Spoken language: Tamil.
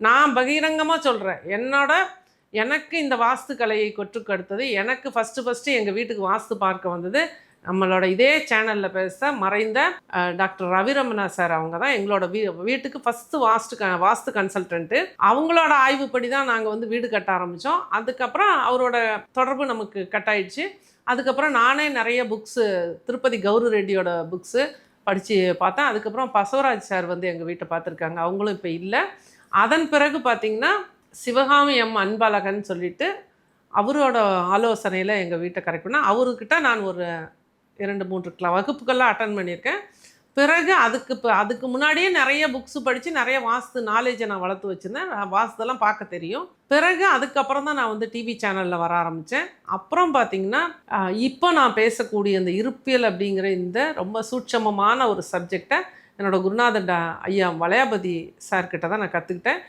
நான் பகிரங்கமாக சொல்கிறேன் என்னோட எனக்கு இந்த வாஸ்து கலையை கொற்றுக்கெடுத்தது எனக்கு ஃபஸ்ட்டு ஃபஸ்ட்டு எங்கள் வீட்டுக்கு வாஸ்து பார்க்க வந்தது நம்மளோட இதே சேனலில் பேச மறைந்த டாக்டர் ரவிரமணா சார் அவங்க தான் எங்களோட வீ வீட்டுக்கு ஃபஸ்ட்டு வாஸ்து க வாஸ்து கன்சல்டன்ட்டு அவங்களோட ஆய்வுப்படி தான் நாங்கள் வந்து வீடு கட்ட ஆரம்பித்தோம் அதுக்கப்புறம் அவரோட தொடர்பு நமக்கு கட் ஆயிடுச்சு. அதுக்கப்புறம் நானே நிறைய புக்ஸு திருப்பதி கௌரி ரெட்டியோட புக்ஸு படித்து பார்த்தேன். அதுக்கப்புறம் பசவராஜ் சார் வந்து எங்கள் வீட்டை பார்த்துருக்காங்க. அவங்களும் இப்போ இல்லை. அதன் பிறகு பார்த்திங்கன்னா சிவகாமி எம் அன்பழகன் சொல்லிட்டு அவரோட ஆலோசனையில் எங்கள் வீட்டை கரெக்ட் பண்ணால் அவர்கிட்ட நான் ஒரு இரண்டு மூன்று வகுப்புகள்லாம் அட்டன் பண்ணியிருக்கேன். பிறகு அதுக்கு இப்போ அதுக்கு முன்னாடியே நிறைய புக்ஸ் படித்து நிறைய வாஸ்து நாலேஜை நான் வளர்த்து வச்சுருந்தேன். நான் வாஸ்துலாம் பார்க்க தெரியும். பிறகு அதுக்கப்புறம் தான் நான் வந்து டிவி சேனலில் வர ஆரம்பித்தேன் அப்புறம் பார்த்திங்கன்னா இப்போ நான் பேசக்கூடிய இந்த இருப்பியல் அப்படிங்கிற இந்த ரொம்ப சூட்சமமான ஒரு சப்ஜெக்டை என்னோடய குருநாதன் ஐயா வளையாபதி சார்கிட்ட தான் நான் கற்றுக்கிட்டேன்